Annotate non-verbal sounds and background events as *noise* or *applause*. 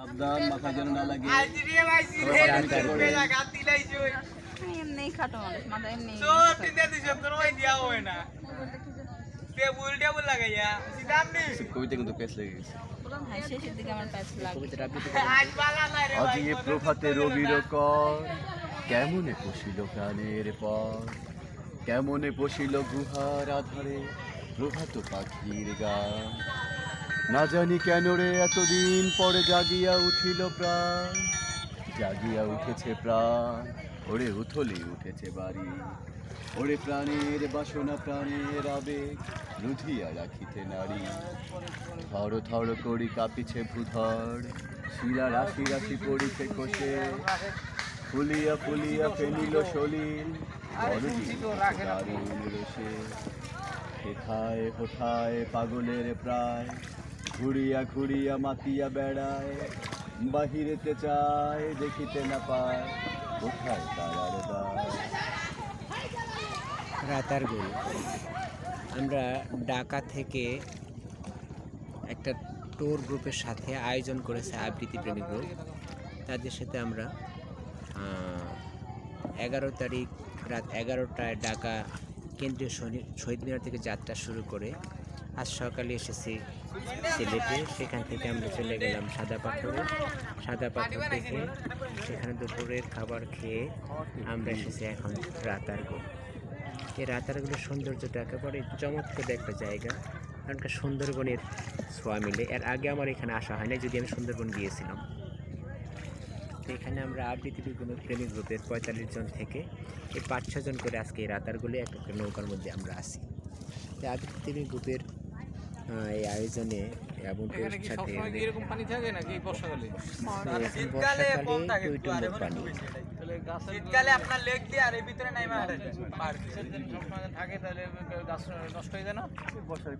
সাবধান মাথা যেন না লাগে। এমনি খাটো মানুষ মাথা এমনি কবিতা কিন্তু হ্যাঁ লাগে *laughs* প্রভাতে রবির কর কেমনে পশিল প্রাণের পর? কেমনে পশিল গুহার আধারে প্রভাত পাখির গান? না জানি কেন রে এতদিন পরে জাগিয়া উঠিল প্রাণ। জাগিয়া উঠেছে প্রাণ, ওরে উথলি উঠেছে বাড়ি। ওরে প্রাণের বাসনা, প্রাণের আবেগ রুধিয়া রাখিতে নারী। থর থর করি কাঁপিছে ভূধর, শিলা রাশি রাশি পড়িছে কোষে ফুলিয়া ফুলিয়া ফেলিল সলিল হেথায় হোথায় পাগলের প্রায় ঘুরিয়া ঘুরিয়া মাতিয়া বেড়ায়, বাহিরেতে চায়, দেখিতে না পায়। কোথায় তারার দায় রাতারগুল আমরা ঢাকা থেকে একটা ট্যুর গ্রুপের সাথে আয়োজন করেছে আবৃত্তি প্রেমী গ্রুপ তাদের সাথে আমরা এগারো তারিখ রাত এগারোটায় ঢাকা কেন্দ্রীয় শহীদ মিনার থেকে যাত্রা শুরু করে আজ সকালে এসেছি সিলেটে। সেখান থেকে আমরা চলে গেলাম সাদা পাথরে। সাদা পাথর থেকে সেখানে দুপুরের খাবার খেয়ে আমরা এসেছি এখন রাতারগুল। এই রাতারগুলোর সৌন্দর্যটা একেবারে চমৎকার একটা জায়গা। কারণ সুন্দরবনের ছোঁয়া মিলে। এর আগে আমার এখানে আসা হয় না যদি আমি সুন্দরবন গিয়েছিলাম। এখানে আমরা আবৃত্তি কোনো প্রেমিক গ্রুপের পঁয়তাল্লিশ জন থেকে এই পাঁচ ছজন করে আজকে এই রাতারগুলি এক একটা নৌকার মধ্যে আমরা আসি। আবৃত্তি গ্রুপের এই আয়োজনে এবং সাথে এরকম পানি থাকে নাকি বর্ষাকালে? এখন শীতকালে কম থাকে শীতকালে আপনার লেক দিয়ে আর এর ভিতরে নাই থাকে তাহলে গাছ নষ্ট হয়ে যায় না? থাকে